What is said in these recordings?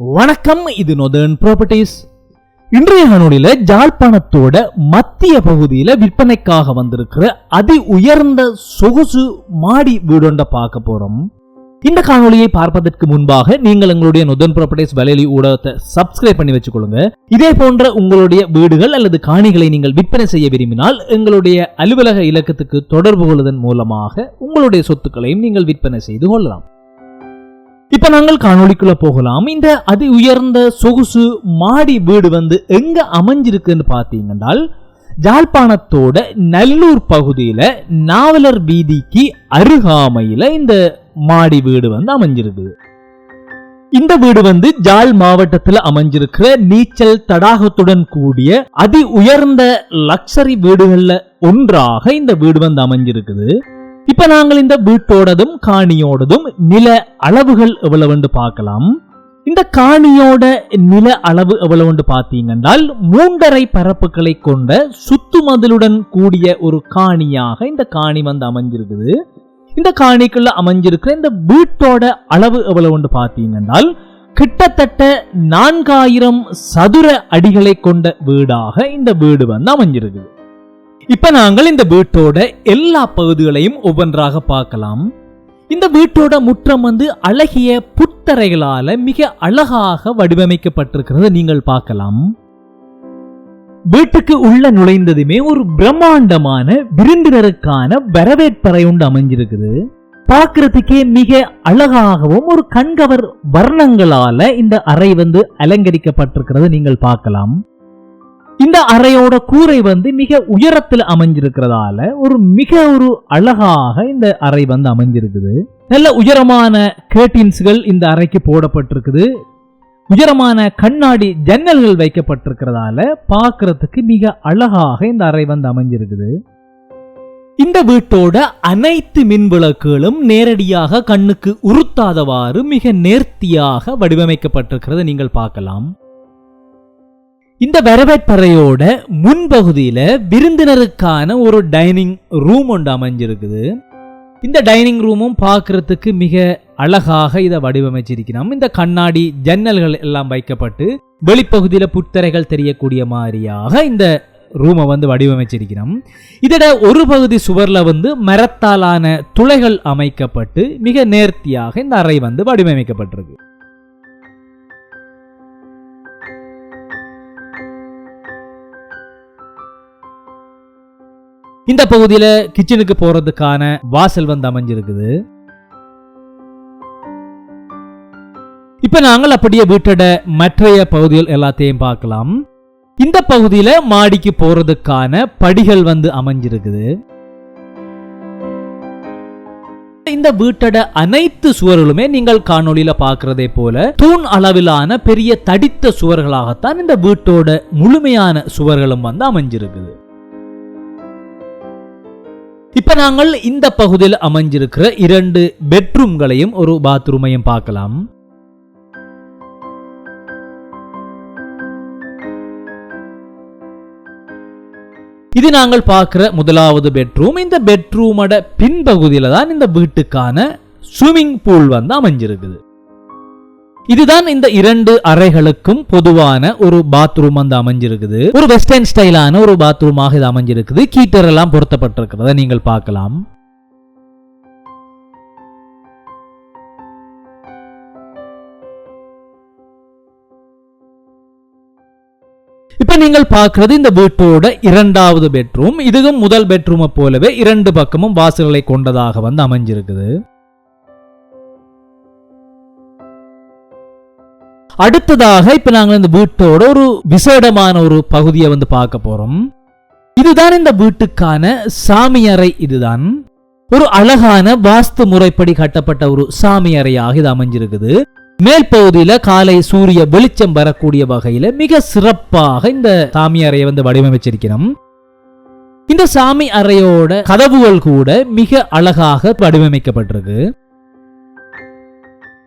வணக்கம் இது northern properties இன்றைய காணொலியில ஜாழ்ப்பாணத்தோட மத்திய பகுதியில விற்பனைக்காக வந்திருக்கிற அதி உயர்ந்த சொகுசு மாடி வீடொண்ட பார்க்க போறோம். இந்த காணொலியை பார்ப்பதற்கு முன்பாக நீங்கள் எங்களுடைய நொதன் ப்ராப்பர்ட்டிஸ் வலையொலி ஊடகத்தை சப்ஸ்கிரைப் பண்ணி வச்சுக்கொள்ளுங்க. இதே போன்ற உங்களுடைய வீடுகள் அல்லது காணிகளை நீங்கள் விற்பனை செய்ய விரும்பினால் எங்களுடைய அலுவலக இலக்கத்துக்கு தொடர்பு கொள்வதன் மூலமாக உங்களுடைய சொத்துக்களையும் நீங்கள் விற்பனை செய்து கொள்ளலாம். இப்ப நாங்கள் காணொளிக்குள்ள போகலாம். இந்த அதி உயர்ந்த சொகுசு மாடி வீடு வந்து எங்க அமைஞ்சிருக்குன்னு பார்த்தீங்கன்னா ஜாழ்ப்பாணத்தோட நல்லூர் பகுதியில நாவலர் வீதிக்கு அருகாமையில இந்த மாடி வீடு வந்து அமைஞ்சிருக்கு இந்த வீடு வந்து ஜாழ் மாவட்டத்தில் அமைஞ்சிருக்கிற நீச்சல் தடாகத்துடன் கூடிய அதி உயர்ந்த லக்ஸரி வீடுகள்ல ஒன்றாக இந்த வீடு வந்து அமைஞ்சிருக்குது. இப்ப நாங்கள் இந்த வீட்டோடதும் காணியோடதும் நில அளவுகள் எவ்வளவுன்னு பார்க்கலாம். இந்த காணியோட நில அளவு எவ்வளவுன்னு பார்த்தீங்கன்றால் மூன்றரை பரப்புகளை கொண்ட சுத்துமதிலுடன் கூடிய ஒரு காணியாக இந்த காணி வந்து அமைஞ்சிருக்குது. இந்த காணிக்குள்ள அமைஞ்சிருக்கிற இந்த வீட்டோட அளவு எவ்வளவுன்னு பார்த்தீங்கன்றால் கிட்டத்தட்ட நான்காயிரம் சதுர அடிகளை கொண்ட வீடாக இந்த வீடு வந்து அமைஞ்சிருக்குது. இப்ப நாங்கள் இந்த வீட்டோட எல்லா பகுதிகளையும் ஒவ்வொன்றாக பார்க்கலாம். இந்த வீட்டோட முற்றம் வந்து அழகிய புத்தரைகளால மிக அழகாக வடிவமைக்கப்பட்டிருக்கிறது நீங்கள் பார்க்கலாம். வீட்டுக்கு உள்ள நுழைந்ததுமே ஒரு பிரம்மாண்டமான விருந்தினருக்கான வரவேற்பறை உண்டு அமைஞ்சிருக்குது. பார்க்கறதுக்கே மிக அழகாகவும் ஒரு கண்கவர் வர்ணங்களால இந்த அறை வந்து அலங்கரிக்கப்பட்டிருக்கிறது நீங்கள் பார்க்கலாம். இந்த அறையோட கூரை வந்து மிக உயரத்தில் அமைஞ்சிருக்கிறதால ஒரு மிக ஒரு அழகாக இந்த அறை வந்து அமைஞ்சிருக்குது. நல்ல உயரமான கேட்டின்ஸ்கள் இந்த அறைக்கு போடப்பட்டிருக்குது. உயரமான கண்ணாடி ஜன்னல்கள் வைக்கப்பட்டிருக்கிறதால பார்க்கறதுக்கு மிக அழகாக இந்த அறை வந்து அமைஞ்சிருக்குது. இந்த வீட்டோட அனைத்து மின் விளக்குகளும் நேரடியாக கண்ணுக்கு உறுத்தாதவாறு மிக நேர்த்தியாக வடிவமைக்கப்பட்டிருக்கிறத நீங்கள் பார்க்கலாம். இந்த வரவேற்பறையோட முன்பகுதியில் விருந்தினருக்கான ஒரு டைனிங் ரூம் ஒன்று அமைஞ்சிருக்குது. இந்த டைனிங் ரூமும் பார்க்கறதுக்கு மிக அழகாக இதை வடிவமைச்சிருக்கிறோம் இந்த கண்ணாடி ஜன்னல்கள் எல்லாம் வைக்கப்பட்டு வெளிப்பகுதியில் புத்தரைகள் தெரியக்கூடிய மாதிரியாக இந்த ரூமை வந்து வடிவமைச்சிருக்கிறோம் இதோட ஒரு பகுதி சுவர்ல வந்து மரத்தாலான துளைகள் அமைக்கப்பட்டு மிக நேர்த்தியாக இந்த அறை வந்து வடிவமைக்கப்பட்டிருக்கு. இந்த பகுதியில கிச்சனுக்கு போறதுக்கான வாசல் வந்து அமைஞ்சிருக்குது. இப்ப நாங்கள் அப்படியே வீட்டோட மற்றைய பகுதிகள் எல்லாத்தையும் பார்க்கலாம். இந்த பகுதியில மாடிக்கு போறதுக்கான படிகள் வந்து அமைஞ்சிருக்குது. இந்த வீட்டோட அனைத்து சுவர்களுமே நீங்கள் காணொளியில பார்க்கிறதே போல தூண் அளவிலான பெரிய தடித்த சுவர்களாகத்தான் இந்த வீட்டோட முழுமையான சுவர்களும் வந்து அமைஞ்சிருக்குது. இப்ப நாங்கள் இந்த பகுதியில் அமைஞ்சிருக்கிற இரண்டு பெட்ரூம்களையும் ஒரு பாத்ரூமையும் பார்க்கலாம். இது நாங்கள் பார்க்கிற முதலாவது பெட்ரூம். இந்த பெட்ரூமோட பின்பகுதியில தான் இந்த வீட்டுக்கான ஸ்விம்மிங் பூல் வந்து அமைஞ்சிருக்குது. இதுதான் இந்த இரண்டு அறைகளுக்கும் பொதுவான ஒரு பாத்ரூம் வந்து அமைஞ்சிருக்குது. ஒரு வெஸ்டர்ன் ஸ்டைலான ஒரு பாத்ரூமாக இது அமைஞ்சிருக்குது. கீட்டர் எல்லாம் பொருத்தப்பட்டிருக்கிறத நீங்கள் பார்க்கலாம். இப்ப நீங்கள் பார்க்கறது இந்த வீட்டோட இரண்டாவது பெட்ரூம் இதுவும் முதல் பெட்ரூமை போலவே இரண்டு பக்கமும் வாசல்களை கொண்டதாக வந்து அமைஞ்சிருக்குது. அடுத்ததாக இப்ப நாங்கள் இந்த வீட்டோட ஒரு விசேடமான ஒரு பகுதியை வந்து பார்க்க போறோம். இதுதான் இந்த வீட்டுக்கான சாமி அறை இதுதான். ஒரு அழகான வாஸ்து முறைப்படி கட்டப்பட்ட ஒரு சாமியறையாக இது அமைஞ்சிருக்குது. மேல் பகுதியில காலை சூரிய வெளிச்சம் வரக்கூடிய வகையில மிக சிறப்பாக இந்த சாமி அறையை வந்து வடிவமைச்சிருக்கிறோம். இந்த சாமி அறையோட கதவுகள் கூட மிக அழகாக வடிவமைக்கப்பட்டிருக்கு.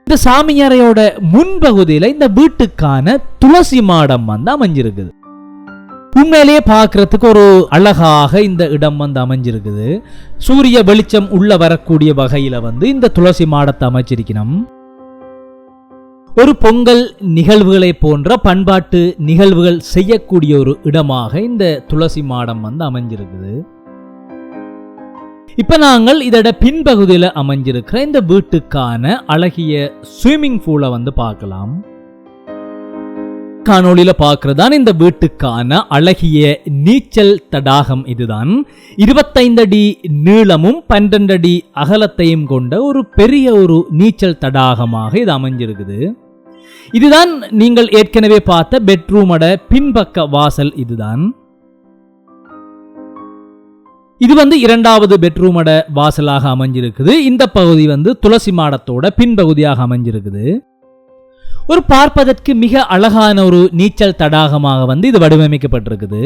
இந்த சாமியாரையோட முன்பகுதியில இந்த வீட்டுக்கான துளசி மாடம் வந்து அமைஞ்சிருக்குது. உண்மையிலேயே பார்க்கறதுக்கு ஒரு அழகாக இந்த இடம் வந்து அமைஞ்சிருக்குது. சூரிய வெளிச்சம் உள்ள வரக்கூடிய வகையில வந்து இந்த துளசி மாடத்தை அமைச்சிருக்கணும். ஒரு பொங்கல் நிகழ்வுகளை போன்ற பண்பாட்டு நிகழ்வுகள் செய்யக்கூடிய ஒரு இடமாக இந்த துளசி மாடம் வந்து அமைஞ்சிருக்குது. இப்போ நாங்கள் இதோட பின்பகுதியில் அமைஞ்சிருக்கிற இந்த வீட்டுக்கான அழகிய ஸ்விம்மிங் பூலை வந்து பார்க்கலாம். காணொளியில பார்க்கறதான் இந்த வீட்டுக்கான அழகிய நீச்சல் தடாகம் இதுதான். இருபத்தைந்து அடி நீளமும் பன்னெண்டு அடி அகலத்தையும் கொண்ட ஒரு பெரிய ஒரு நீச்சல் தடாகமாக இது அமைஞ்சிருக்குது. இதுதான் நீங்கள் ஏற்கனவே பார்த்த பெட்ரூமோட பின்பக்க வாசல் இதுதான். இது வந்து இரண்டாவது பெட்ரூமோட வாசலாக அமைஞ்சிருக்குது. இந்த பகுதி வந்து துளசி மாடத்தோட பின்பகுதியாக அமைஞ்சிருக்குது. ஒரு பார்ப்பதற்கு மிக அழகான ஒரு நீச்சல் தடாகமாக வந்து இது வடிவமைக்கப்பட்டிருக்குது.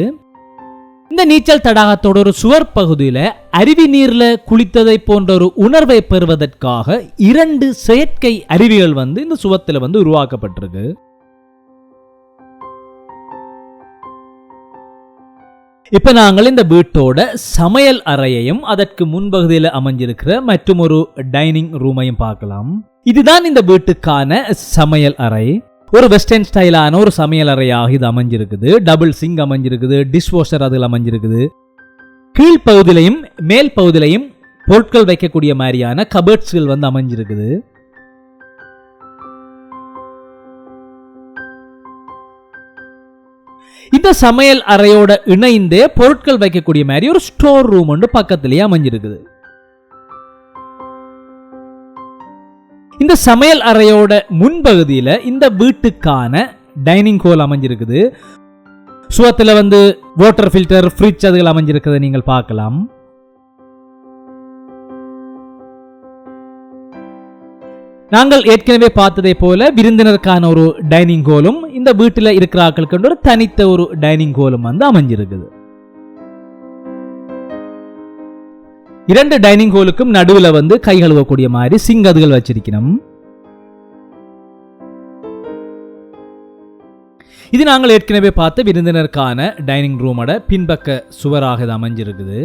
இந்த நீச்சல் தடாகத்தோட ஒரு சுவர் பகுதியில் அருவி நீரில் குளித்ததை போன்ற ஒரு உணர்வை பெறுவதற்காக இரண்டு செயற்கை அருவிகள் வந்து இந்த சுவத்தில் வந்து உருவாக்கப்பட்டிருக்கு. இப்போ நாங்கள் இந்த வீட்டோட சமையல் அறையையும் அதற்கு முன்பகுதியில் அமைஞ்சிருக்கிற மற்றும் ஒரு டைனிங் ரூமையும் பார்க்கலாம். இதுதான் இந்த வீட்டுக்கான சமையல் அறை. ஒரு வெஸ்டர்ன் ஸ்டைலான ஒரு சமையல் அறையாக இது அமைஞ்சிருக்குது. டபுள் சிங் அமைஞ்சிருக்குது டிஷ் வாஷர் அதில் அமைஞ்சிருக்குது. கீழ்ப்பகுதியிலையும் மேல் பகுதியிலையும் பொருட்கள் வைக்கக்கூடிய மாதிரியான கபர்ட்ஸ்கள் வந்து அமைஞ்சிருக்குது. இந்த சமையல் அறையோட இணைந்தே பொருட்கள் வைக்கக்கூடிய மாதிரி ஒரு ஸ்டோர் ரூம் ஒன்று பக்கத்திலேயே அமைஞ்சிருக்குது. இந்த சமையல் அறையோட முன்பகுதியில் இந்த வீட்டுக்கான டைனிங் ஹால் அமைஞ்சிருக்குது. சுவத்தில் வந்து வாட்டர் ஃபில்டர் ஃப்ரிட்ஜ் அதுகள் அமைஞ்சிருக்கிறத நீங்கள் பார்க்கலாம். நாங்கள் ஏற்கனவே பார்த்ததை போல விருந்தினருக்கான ஒரு டைனிங் ஹோலும் இந்த வீட்டில் இருக்கிற ஆட்களுக்கு ஒரு தனித்த ஒரு டைனிங் ஹோலும் வந்து அமைஞ்சிருக்குது. இரண்டு டைனிங் ஹோலுக்கும் நடுவில் வந்து கை கழுவக்கூடிய மாதிரி சிங்கதுகள் வச்சிருக்கணும். இது நாங்கள் ஏற்கனவே பார்த்த விருந்தினருக்கான டைனிங் ரூமோட பின்பக்க சுவராக இது அமைஞ்சிருக்குது.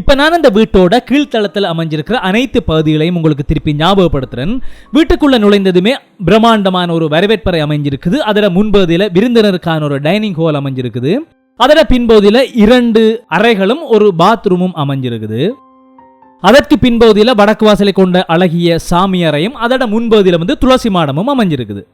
இப்போ நான் அந்த வீட்டோட கீழ்த்தளத்தில் அமைஞ்சிருக்கிற அனைத்து பகுதிகளையும் உங்களுக்கு திருப்பி ஞாபகப்படுத்துகிறேன் வீட்டுக்குள்ளே நுழைந்ததுமே பிரம்மாண்டமான ஒரு வரவேற்பறை அமைஞ்சிருக்குது. அதில் முன்பகுதியில் விருந்தினருக்கான ஒரு டைனிங் ஹால் அமைஞ்சிருக்குது. அதில் பின்பகுதியில் இரண்டு அறைகளும் ஒரு பாத்ரூமும் அமைஞ்சிருக்குது. அதற்கு பின்பகுதியில் வடக்கு வாசலை கொண்ட அழகிய சாமி அறையும் அதோட முன்பகுதியில் வந்து துளசி மாடமும் அமைஞ்சிருக்குது.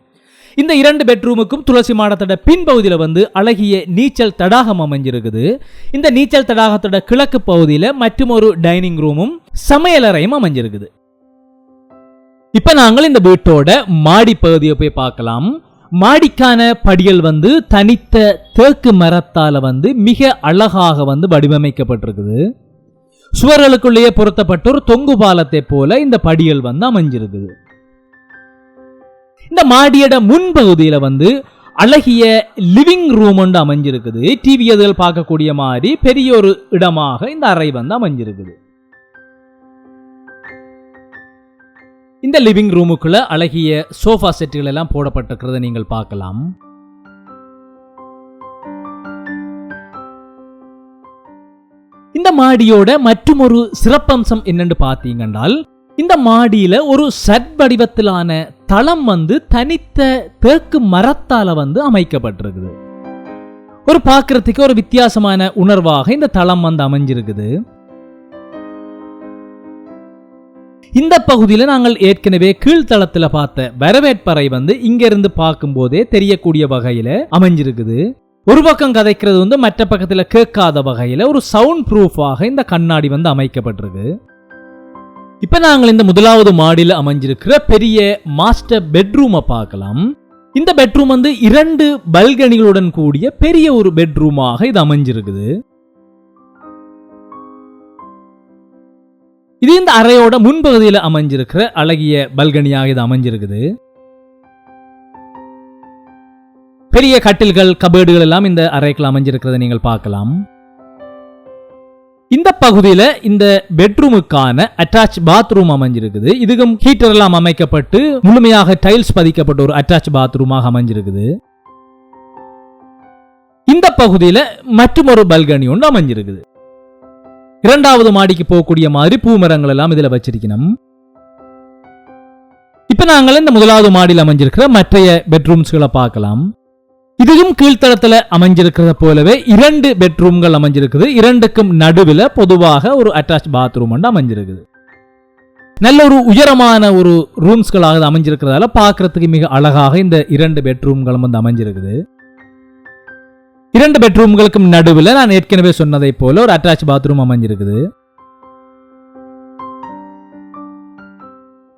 இந்த இரண்டு பெட்ரூமுக்கும் துளசி மாடத்தோட பின்பகுதியில் வந்து அழகிய நீச்சல் தடாகம் அமைஞ்சிருக்குது. இந்த நீச்சல் தடாகத்தோட கிழக்கு பகுதியில் மற்றும் ஒரு டைனிங் ரூமும் சமையலறையும் அமைஞ்சிருக்குது. இப்போ நாங்கள் இந்த வீட்டோட மாடி பகுதியை போய் பார்க்கலாம். மாடிக்கான படிகள் வந்து தனித்த தேக்கு மரத்தால் வந்து மிக அழகாக வந்து வடிவமைக்கப்பட்டிருக்குது. சுவர்களுக்குள்ளேயே பொருத்தப்பட்ட ஒரு தொங்கு பாலத்தை போல இந்த படிகள் வந்து அமைஞ்சிருக்குது. இந்த மாடியோட முன்பகுதியில வந்து அழகிய லிவிங் ரூம் ஒன்று அமைஞ்சிருக்குது. டிவி அதுகள் பார்க்கக்கூடிய மாதிரி பெரிய ஒரு இடமாக இந்த அறை வந்து அமைஞ்சிருக்குது. இந்த லிவிங் ரூமுக்குள்ள அழகிய சோஃபா செட்டுகள் எல்லாம் போடப்பட்டிருக்கிறத நீங்கள் பார்க்கலாம். இந்த மாடியோட மற்றும் ஒரு சிறப்பம்சம் என்னன்னு பார்த்தீங்கன்னால் இந்த மாடியில ஒரு சட்படிவத்திலான தளம் வந்து தனித்த தேக்கு மரத்தால வந்து அமைக்கப்பட்டிருக்குது. ஒரு பார்க்கறதுக்கு ஒரு வித்தியாசமான உணர்வாக இந்த தளம் வந்து அமைஞ்சிருக்குது. இந்த பகுதியில நாங்கள் ஏற்கனவே கீழ்த்தளத்தில் பார்த்த வரவேற்பறை வந்து இங்க இருந்து பார்க்கும்போதே தெரியக்கூடிய வகையில் அமைஞ்சிருக்குது. ஒரு பக்கம் கதைக்கிறது வந்து மற்ற பக்கத்தில் கேட்காத வகையில் ஒரு சவுண்ட் ப்ரூஃபாக இந்த கண்ணாடி வந்து அமைக்கப்பட்டிருக்கு. இப்ப நாங்கள் இந்த முதலாவது மாடியில் அமைஞ்சிருக்கிற பெரிய மாஸ்டர் பெட்ரூமை பார்க்கலாம். இந்த பெட்ரூம் வந்து இரண்டு பல்கனிகளுடன் கூடிய பெரிய ஒரு பெட்ரூமாக இது அமைஞ்சிருக்குது. இது இந்த அறையோட முன்பகுதியில் அமைஞ்சிருக்கிற அழகிய பல்கனியாக இது அமைஞ்சிருக்குது. பெரிய கட்டில்கள் கபேர்டுகள் எல்லாம் இந்த அறைக்குள்ள அமைஞ்சிருக்கிறத நீங்கள் பார்க்கலாம். இந்த பகுதியில் இந்த பெட்ரூமுக்கான அட்டாச் பாத்ரூம் அமைஞ்சிருக்குது. இதுக்கும் ஹீட்டர் எல்லாம் அமைக்கப்பட்டு முழுமையாக டைல்ஸ் பதிக்கப்பட்ட ஒரு அட்டாச் பாத்ரூமாக அமைஞ்சிருக்குது. இந்த பகுதியில் மற்றும் ஒரு பல்கனி ஒன்று அமைஞ்சிருக்குது. இரண்டாவது மாடிக்கு போகக்கூடிய மாதிரி பூமரங்கள் எல்லாம் இதில் வச்சிருக்கணும். இப்ப நாங்கள் இந்த முதலாவது மாடியில் அமைஞ்சிருக்கிற மற்றைய பெட்ரூம்ஸ்களை பார்க்கலாம். இதுவும் கீழ்த்தளத்தில் அமைஞ்சிருக்கிறத போலவே இரண்டு பெட்ரூம்கள் அமைஞ்சிருக்குது. இரண்டுக்கும் நடுவில் பொதுவாக ஒரு அட்டாச் பாத்ரூம் வந்து அமைஞ்சிருக்குது. நல்ல ஒரு உயரமான ஒரு ரூம்ஸ்களாக அமைஞ்சிருக்கிறதால பார்க்கறதுக்கு மிக அழகாக இந்த இரண்டு பெட்ரூம்களும் வந்து அமைஞ்சிருக்குது. இரண்டு பெட்ரூம்களுக்கும் நடுவில் நான் ஏற்கனவே சொன்னதை போல ஒரு அட்டாச் பாத்ரூம் அமைஞ்சிருக்குது.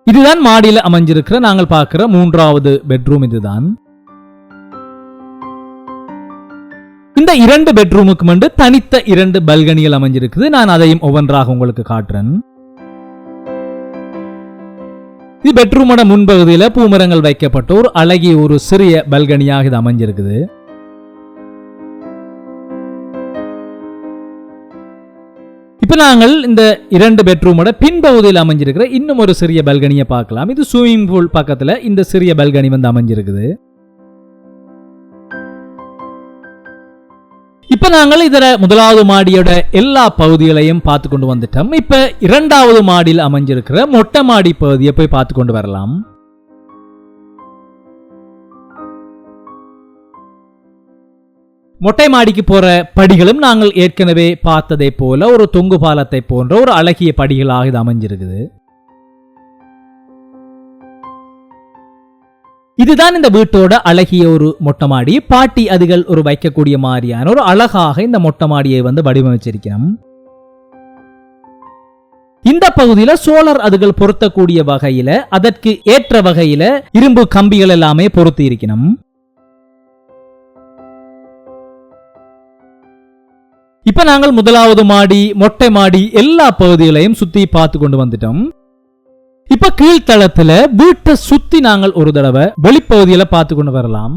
இதுதான் மாடியில் அமைஞ்சிருக்கிற நாங்கள் பார்க்குற மூன்றாவது பெட்ரூம் இதுதான். இந்த இரண்டு பெட்ரூமுக்கு வந்து தனித்த இரண்டு பல்கனிகள் அமைஞ்சிருக்குது. நான் அதையும் ஒவ்வொன்றாக உங்களுக்கு காட்டுறேன். இது பெட்ரூமோட முன்பகுதியில் பூமரங்கள் வைக்கப்பட்ட ஒரு அழகிய ஒரு சிறிய பல்கனியாக இது அமைஞ்சிருக்குது. இப்போ நாங்கள் இந்த இரண்டு பெட்ரூமோட பின்பகுதியில் அமைஞ்சிருக்கிற இன்னும் ஒரு சிறிய பல்கனியை பார்க்கலாம். இது ஸ்விம்மிங் பூல் பக்கத்துல இந்த சிறிய பல்கனி வந்து அமைஞ்சிருக்குது. இப்போ நாங்கள் இதர முதலாவது மாடியோட எல்லா பகுதிகளையும் பார்த்து கொண்டு வந்துட்டோம். இப்போ இரண்டாவது மாடியில் அமைஞ்சிருக்கிற மொட்டை மாடி பகுதியை போய் பார்த்து கொண்டு வரலாம். மொட்டை மாடிக்கு போகிற படிகளும் நாங்கள் ஏற்கனவே பார்த்ததை போல ஒரு தொங்கு பாலத்தை போன்ற ஒரு அழகிய படிகளாக இது அமைஞ்சிருக்குது. இதுதான் இந்த வீட்டோட அழகிய ஒரு மொட்டை மாடி பாட்டி அதுகள் ஒரு வைக்கக்கூடிய மாதிரியான ஒரு அழகாக இந்த மொட்டை மாடியை வந்து வடிவமைச்சிருக்கிறோம். இந்த பகுதியில சோலார் அதுகள் பொருத்தக்கூடிய வகையில அதற்கு ஏற்ற வகையில இரும்பு கம்பிகள் எல்லாமே பொருத்தி இருக்கணும் இப்ப நாங்கள் முதலாவது மாடி மொட்டை மாடி எல்லா பகுதிகளையும் சுத்தி பார்த்து கொண்டு வந்துட்டோம். இப்ப கீழ்த்தளத்துல வீட்டை சுத்தி நாங்கள் ஒரு தடவை வெளிப்பகுதியில பார்த்து கொண்டு வரலாம்.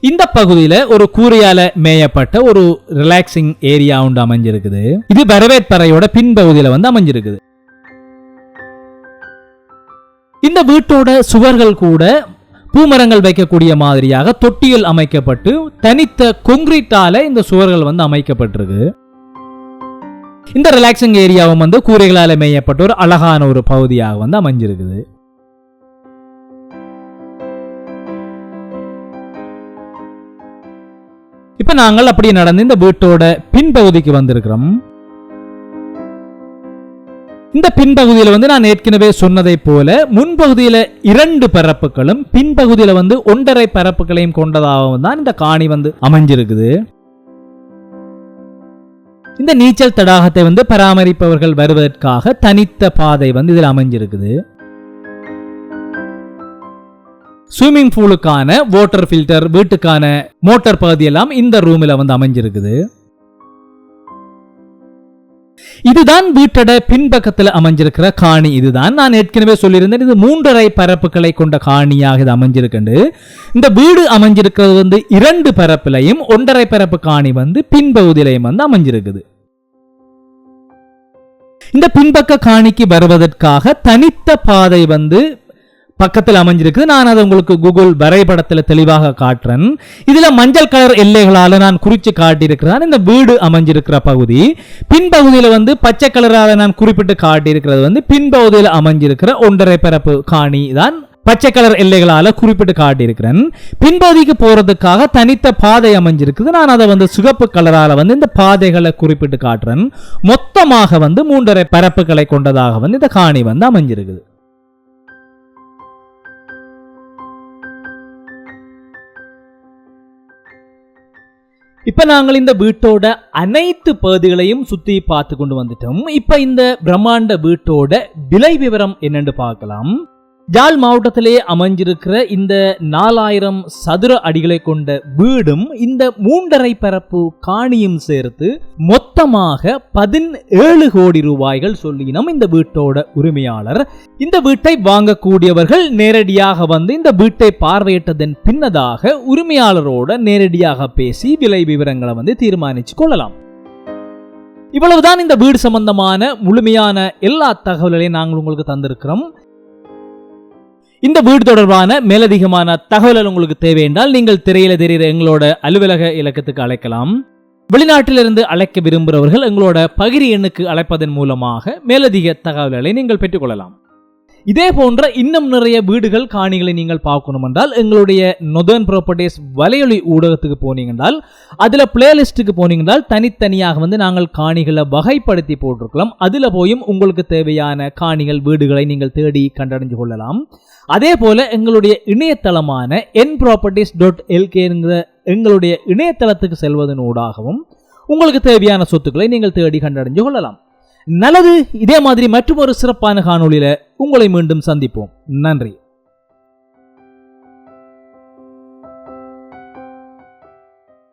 இந்த பகுதியில ஒரு கூரையால மேயப்பட்ட ஒரு ரிலாக்ஸிங் ஏரியா உண்டு அமைஞ்சிருக்குது. இது வரவேற்பறையோட பின்பகுதியில வந்து அமைஞ்சிருக்குது. இந்த வீட்டோட சுவர்கள் கூட பூமரங்கள் வைக்கக்கூடிய மாதிரியாக தொட்டியல் அமைக்கப்பட்டு தனித்த கொங்கிரீட்டால இந்த சுவர்கள் வந்து அமைக்கப்பட்டிருக்கு. இந்த ரிலாக்ஸிங் ஏரியாவும் வந்து கூரைகளால் மேயப்பட்ட ஒரு அழகான ஒரு பகுதியாக வந்து அமைஞ்சிருக்குது. இப்ப நாங்கள் அப்படி நடந்து இந்த வீட்டோட பின்பகுதிக்கு வந்திருக்கிறோம். இந்த பின்பகுதியில் வந்து நான் ஏற்கனவே சொன்னதை போல முன்பகுதியில் இரண்டு பரப்புகளும் பின்பகுதியில வந்து ஒன்றரை பரப்புகளையும் கொண்டதாகவும் தான் இந்த காணி வந்து அமைஞ்சிருக்குது. இந்த நீச்சல் தடாகத்தை வந்து பராமரிப்பவர்கள் வருவதற்காக தனித்த பாதை வந்து இதில் அமைஞ்சிருக்குது. ஸ்விம்மிங் பூலுக்கான வாட்டர் ஃபில்டர் வீட்டுக்கான மோட்டார் பகுதி எல்லாம் இந்த ரூமில் வந்து அமைஞ்சிருக்குது. இதுதான் வீட்டோட பின்பக்கத்துல அமைஞ்சிருக்கிற காணி. இதுதான் நான் ஏற்கனவே சொல்லியிருந்தேன். இது மூன்றரை பரப்புகளை கொண்ட காணியாக இது அமைஞ்சிருக்குண்டு. இந்த வீடு அமைஞ்சிருக்கிறது வந்து இரண்டு பரப்பிலையும் ஒன்றரை பரப்பு காணி வந்து பின்பகுதியிலையும் வந்து அமைஞ்சிருக்குது. இந்த பின்பக்க காணிக்கு வருவதற்காக தனித்த பாதை வந்து பக்கத்தில் அமைஞ்சிருக்குது நான் அதை உங்களுக்கு கூகுள் வரைபடத்தில் தெளிவாக காட்டுறேன். இதில் மஞ்சள் கலர் எல்லைகளால் நான் குறித்து காட்டியிருக்கிறேன் இந்த வீடு அமைஞ்சிருக்கிற பகுதி. பின்பகுதியில் வந்து பச்சை கலரால் நான் குறிப்பிட்டு காட்டியிருக்கிறது வந்து பின்பகுதியில் அமைஞ்சிருக்கிற ஒன்றரை பரப்பு காணி தான் பச்சை கலர் எல்லைகளால் குறிப்பிட்டு காட்டியிருக்கிறேன். பின்பகுதிக்கு போகிறதுக்காக தனித்த பாதை அமைஞ்சிருக்குது. நான் அதை வந்து சிகப்பு கலரால் வந்து இந்த பாதைகளை குறிப்பிட்டு காட்டுறேன். மொத்தமாக வந்து மூன்றரை பரப்புகளை கொண்டதாக வந்து இந்த காணி வந்து அமைஞ்சிருக்குது. இப்போ நாங்கள் இந்த வீட்டோட அனைத்து பகுதிகளையும் சுற்றி பார்த்து கொண்டு வந்துட்டோம். இப்போ இந்த பிரம்மாண்ட வீட்டோட விலை விவரம் என்னன்னு பார்க்கலாம். யாழ் மாவட்டத்திலே அமைஞ்சிருக்கிற இந்த நாலாயிரம் சதுர அடிகளை கொண்ட வீடும் இந்த மூன்றரை பரப்பு காணியும் சேர்த்து மொத்தமாக பதினேழு கோடி ரூபாய்கள் சொல்லினோம் இந்த வீட்டோட உரிமையாளர். இந்த வீட்டை வாங்கக்கூடியவர்கள் நேரடியாக வந்து இந்த வீட்டை பார்வையிட்டதன் பின்னதாக உரிமையாளரோட நேரடியாக பேசி விலை விவரங்களை வந்து தீர்மானிச்சு கொள்ளலாம். இவ்வளவுதான் இந்த வீடு சம்பந்தமான முழுமையான எல்லா தகவல்களையும் நாங்கள் உங்களுக்கு தந்திருக்கிறோம். இந்த வீடு தொடர்பான மேலதிகமான தகவல்கள் உங்களுக்கு தேவை என்றால் நீங்கள் திரையில தெரிகிற எங்களோட அலுவலக இலக்கத்துக்கு அழைக்கலாம். வெளிநாட்டிலிருந்து அழைக்க விரும்புகிறவர்கள் எங்களோட பகிரி எண்ணுக்கு அழைப்பதன் மூலமாக மேலதிக தகவல்களை நீங்கள் பெற்றுக்கொள்ளலாம். இதே போன்ற இன்னும் நிறைய வீடுகள் காணிகளை நீங்கள் பார்க்கணும் என்றால் எங்களுடைய நொதர்ன் ப்ராப்பர்ட்டிஸ் வலையொலி ஊடகத்துக்கு போனீங்கன்றால் அதில் பிளேலிஸ்ட்டுக்கு போனீங்கன்றால் தனித்தனியாக வந்து நாங்கள் காணிகளை வகைப்படுத்தி போட்டிருக்கலாம். அதில் போயும் உங்களுக்கு தேவையான காணிகள் வீடுகளை நீங்கள் தேடி கண்டடைஞ்சு கொள்ளலாம். அதே போல எங்களுடைய இணையதளமான என் ப்ராப்பர்ட்டிஸ் டாட் எல்கேங்கிற எங்களுடைய இணையதளத்துக்கு செல்வதனூடாகவும் உங்களுக்கு தேவையான சொத்துக்களை நீங்கள் தேடி கண்டறிஞ்சு கொள்ளலாம். நல்லது இதே மாதிரி மற்றும் ஒரு சிறப்பான காணொளியில் உங்களை மீண்டும் சந்திப்போம். நன்றி.